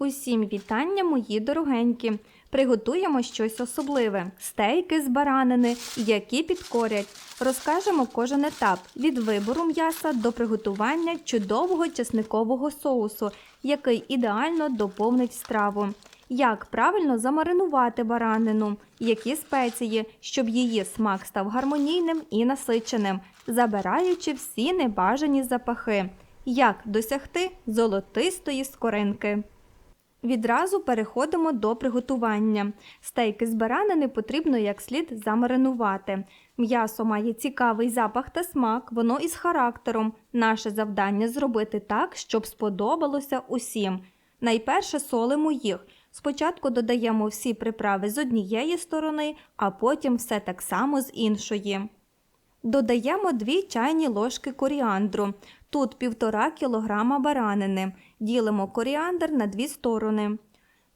Усім вітання, мої дорогенькі! Приготуємо щось особливе: стейки з баранини, які підкорять. Розкажемо кожен етап від вибору м'яса до приготування чудового чесникового соусу, який ідеально доповнить страву. Як правильно замаринувати баранину, які спеції, щоб її смак став гармонійним і насиченим, забираючи всі небажані запахи. Як досягти золотистої скоринки. Відразу переходимо до приготування. Стейки з баранини потрібно як слід замаринувати. М'ясо має цікавий запах та смак, воно із характером. Наше завдання зробити так, щоб сподобалося усім. Найперше солимо їх. Спочатку додаємо всі приправи з однієї сторони, а потім все так само з іншої. Додаємо 2 чайні ложки коріандру. Тут 1,5 кг баранини. Ділимо коріандр на дві сторони.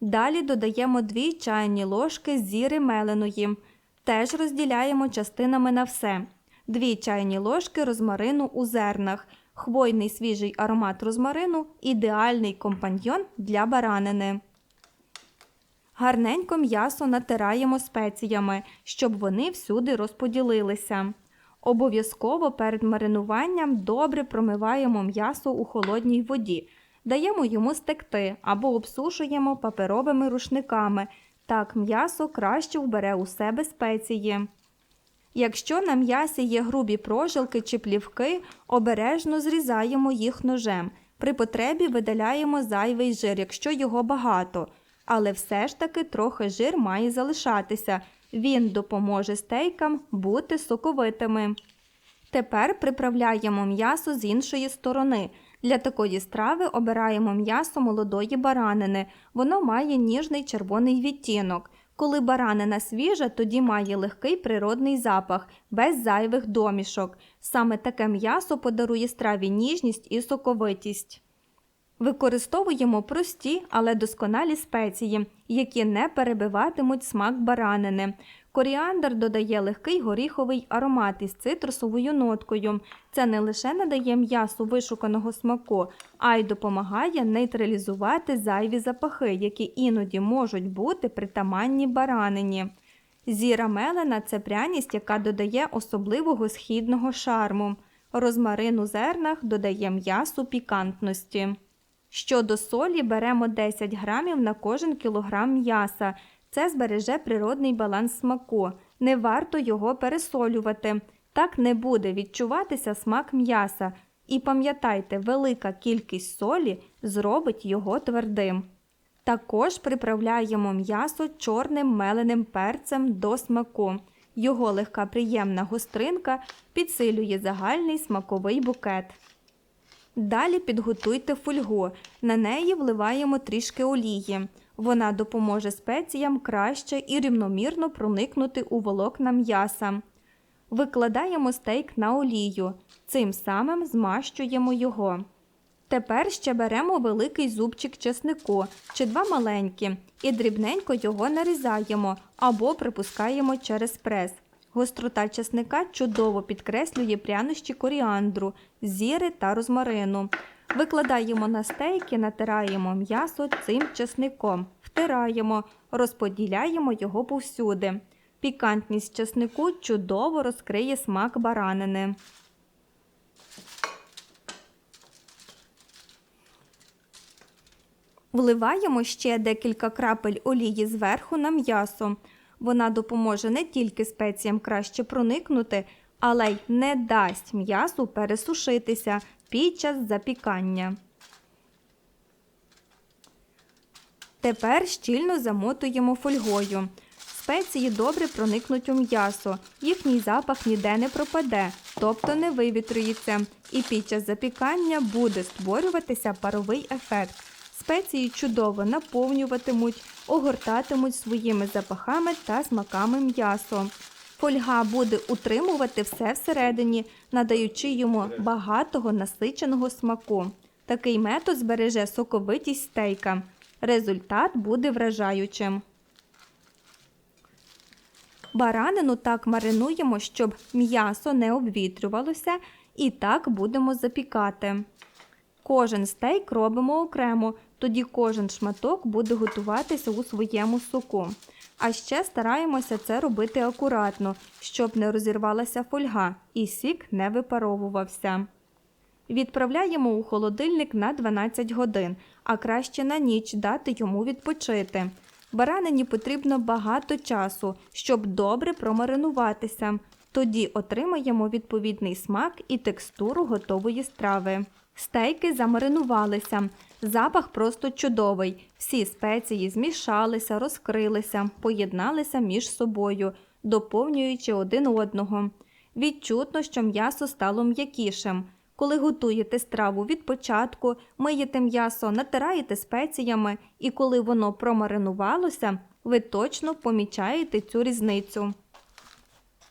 Далі додаємо 2 чайні ложки зіри меленої. Теж розділяємо частинами на все. 2 чайні ложки розмарину у зернах. Хвойний свіжий аромат розмарину ідеальний компаньйон для баранини. Гарненько м'ясо натираємо спеціями, щоб вони всюди розподілилися. Обов'язково перед маринуванням добре промиваємо м'ясо у холодній воді, даємо йому стекти або обсушуємо паперовими рушниками. Так м'ясо краще вбере у себе спеції. Якщо на м'ясі є грубі прожилки чи плівки, обережно зрізаємо їх ножем. При потребі видаляємо зайвий жир, якщо його багато. Але все ж таки трохи жир має залишатися. Він допоможе стейкам бути соковитими. Тепер приправляємо м'ясо з іншої сторони. Для такої страви обираємо м'ясо молодої баранини. Воно має ніжний червоний відтінок. Коли баранина свіжа, тоді має легкий природний запах, без зайвих домішок. Саме таке м'ясо подарує страві ніжність і соковитість. Використовуємо прості, але досконалі спеції, які не перебиватимуть смак баранини. Коріандр додає легкий горіховий аромат із цитрусовою ноткою. Це не лише надає м'ясу вишуканого смаку, а й допомагає нейтралізувати зайві запахи, які іноді можуть бути притаманні баранині. Зіра мелена це пряність, яка додає особливого східного шарму. Розмарин у зернах додає м'ясу пікантності. Щодо солі, беремо 10 грамів на кожен кілограм м'яса. Це збереже природний баланс смаку. Не варто його пересолювати. Так не буде відчуватися смак м'яса. І пам'ятайте, велика кількість солі зробить його твердим. Також приправляємо м'ясо чорним меленим перцем до смаку. Його легка приємна гостринка підсилює загальний смаковий букет. Далі підготуйте фольгу. На неї вливаємо трішки олії. Вона допоможе спеціям краще і рівномірно проникнути у волокна м'яса. Викладаємо стейк на олію. Цим самим змащуємо його. Тепер ще беремо великий зубчик чеснику чи два маленькі і дрібненько його нарізаємо або припускаємо через прес. Гострота чесника чудово підкреслює прянощі коріандру, зіри та розмарину. Викладаємо на стейки, натираємо м'ясо цим чесником, втираємо, розподіляємо його повсюди. Пікантність чеснику чудово розкриє смак баранини. Вливаємо ще декілька крапель олії зверху на м'ясо. Вона допоможе не тільки спеціям краще проникнути, але й не дасть м'ясу пересушитися під час запікання. Тепер щільно замотуємо фольгою. Спеції добре проникнуть у м'ясо, їхній запах ніде не пропаде, тобто не вивітрюється, і під час запікання буде створюватися паровий ефект. Спеції чудово наповнюватимуть, огортатимуть своїми запахами та смаками м'ясо. Фольга буде утримувати все всередині, надаючи йому багатого насиченого смаку. Такий метод збереже соковитість стейка. Результат буде вражаючим. Баранину так маринуємо, щоб м'ясо не обвітрювалося, і так будемо запікати. Кожен стейк робимо окремо, Тоді кожен шматок буде готуватися у своєму соку. А ще стараємося це робити акуратно, щоб не розірвалася фольга і сік не випаровувався. Відправляємо у холодильник на 12 годин, а краще на ніч дати йому відпочити. Баранині потрібно багато часу, щоб добре промаринуватися. Тоді отримаємо відповідний смак і текстуру готової страви. Стейки замаринувалися. Запах просто чудовий. Всі спеції змішалися, розкрилися, поєдналися між собою, доповнюючи один одного. Відчутно, що м'ясо стало м'якішим. Коли готуєте страву від початку, миєте м'ясо, натираєте спеціями, і коли воно промаринувалося, ви точно помічаєте цю різницю.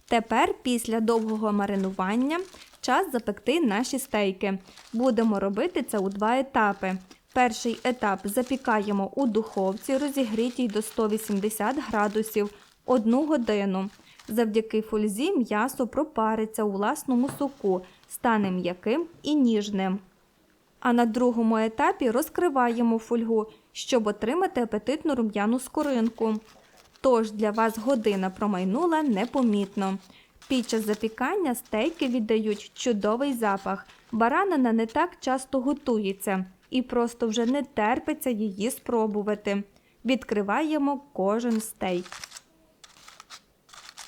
Тепер, після довгого маринування, час запекти наші стейки. Будемо робити це у два етапи. Перший етап запікаємо у духовці, розігрітій до 180 градусів 1 годину. Завдяки фользі м'ясо пропариться у власному соку, стане м'яким і ніжним. А на другому етапі розкриваємо фольгу, щоб отримати апетитну рум'яну скоринку. Тож для вас година промайнула непомітно. Під час запікання стейки віддають чудовий запах. Баранина не так часто готується і просто вже не терпиться її спробувати. Відкриваємо кожен стейк.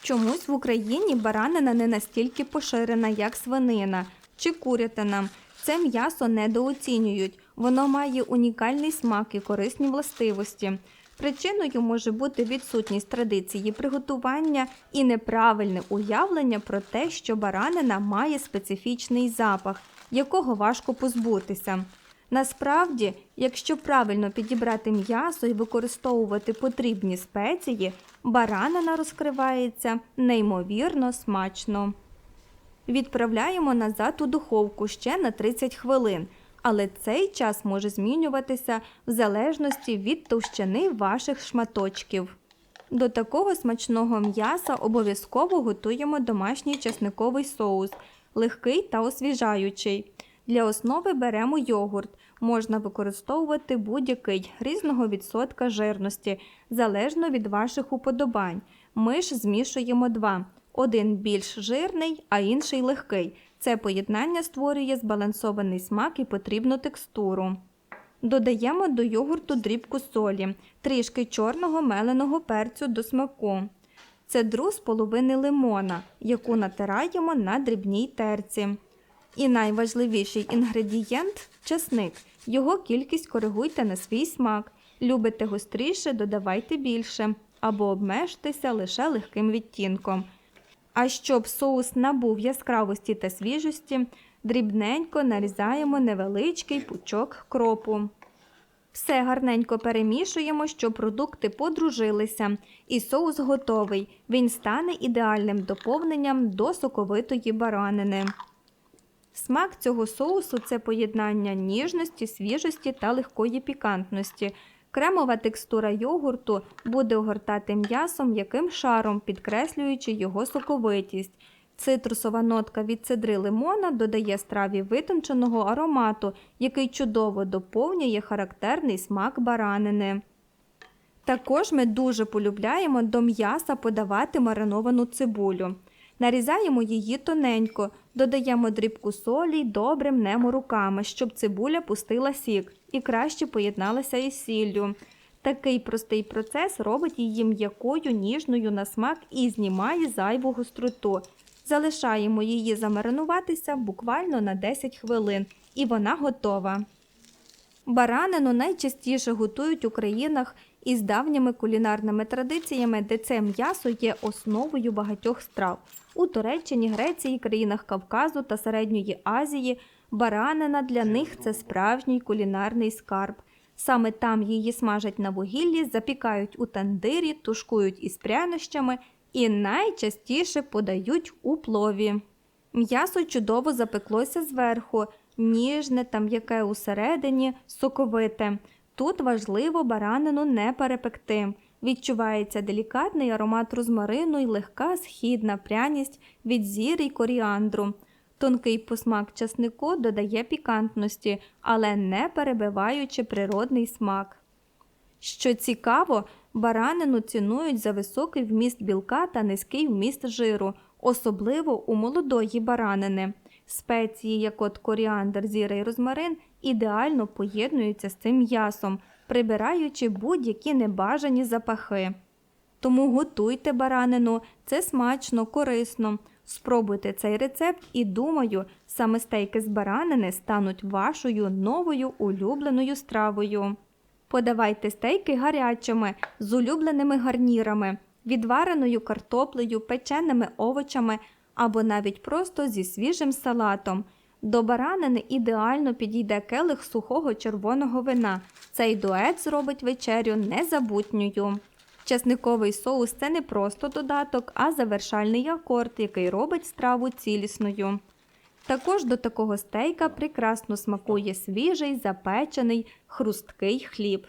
Чомусь в Україні баранина не настільки поширена, як свинина чи курятина. Це м'ясо недооцінюють. Воно має унікальний смак і корисні властивості. Причиною може бути відсутність традиції приготування і неправильне уявлення про те, що баранина має специфічний запах, якого важко позбутися. Насправді, якщо правильно підібрати м'ясо і використовувати потрібні спеції, баранина розкривається неймовірно смачно. Відправляємо назад у духовку ще на 30 хвилин, але цей час може змінюватися в залежності від товщини ваших шматочків. До такого смачного м'яса обов'язково готуємо домашній чесниковий соус, легкий та освіжаючий. Для основи беремо йогурт. Можна використовувати будь-який різного відсотка жирності, залежно від ваших уподобань. Ми ж змішуємо два. Один більш жирний, а інший легкий. Це поєднання створює збалансований смак і потрібну текстуру. Додаємо до йогурту дрібку солі, трішки чорного меленого перцю до смаку. Цедру з половини лимона, яку натираємо на дрібній терці. І найважливіший інгредієнт часник. Його кількість коригуйте на свій смак. Любите гостріше, додавайте більше або обмежтеся лише легким відтінком. А щоб соус набув яскравості та свіжості, дрібненько нарізаємо невеличкий пучок кропу. Все гарненько перемішуємо, щоб продукти подружилися, і соус готовий. Він стане ідеальним доповненням до соковитої баранини. Смак цього соусу це поєднання ніжності, свіжості та легкої пікантності. Кремова текстура йогурту буде огортати м'ясом м'яким шаром, підкреслюючи його соковитість. Цитрусова нотка від цедри лимона додає страві витонченого аромату, який чудово доповнює характерний смак баранини. Також ми дуже полюбляємо до м'яса подавати мариновану цибулю. Нарізаємо її тоненько, додаємо дрібку солі й добре мнемо руками, щоб цибуля пустила сік і краще поєдналася із сіллю. Такий простий процес робить її м'якою, ніжною на смак і знімає зайву гостроту. Залишаємо її замаринуватися буквально на 10 хвилин, і вона готова. Баранину найчастіше готують у країнах із давніми кулінарними традиціями, де це м'ясо є основою багатьох страв. У Туреччині, Греції, країнах Кавказу та Середньої Азії баранина для них це справжній кулінарний скарб. Саме там її смажать на вугіллі, запікають у тандирі, тушкують із прянощами і найчастіше подають у плові. М'ясо чудово запеклося зверху, ніжне та м'яке усередині, соковите. Тут важливо баранину не перепекти. Відчувається делікатний аромат розмарину і легка східна пряність від зіри й коріандру. Тонкий посмак часнику додає пікантності, але не перебиваючи природний смак. Що цікаво, баранину цінують за високий вміст білка та низький вміст жиру, особливо у молодої баранини. Спеції, як от коріандр, зіра і розмарин, ідеально поєднуються з цим м'ясом, прибираючи будь-які небажані запахи. Тому готуйте баранину, це смачно, корисно. Спробуйте цей рецепт і думаю, саме стейки з баранини стануть вашою новою улюбленою стравою. Подавайте стейки гарячими, з улюбленими гарнірами, відвареною картоплею, печеними овочами або навіть просто зі свіжим салатом. До баранини ідеально підійде келих сухого червоного вина. Цей дует зробить вечерю незабутньою. Часниковий соус це не просто додаток, а завершальний акорд, який робить страву цілісною. Також до такого стейка прекрасно смакує свіжий, запечений, хрусткий хліб.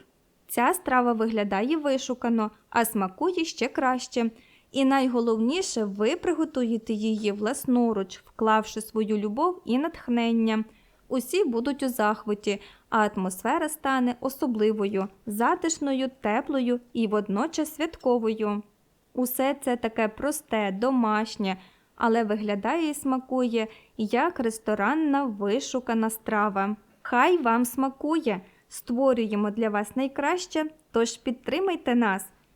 Ця страва виглядає вишукано, а смакує ще краще. І найголовніше, ви приготуєте її власноруч, вклавши свою любов і натхнення. Усі будуть у захваті, а атмосфера стане особливою, затишною, теплою і водночас святковою. Усе це таке просте, домашнє, але виглядає і смакує як ресторанна вишукана страва. Хай вам смакує! Створюємо для вас найкраще, тож підтримайте нас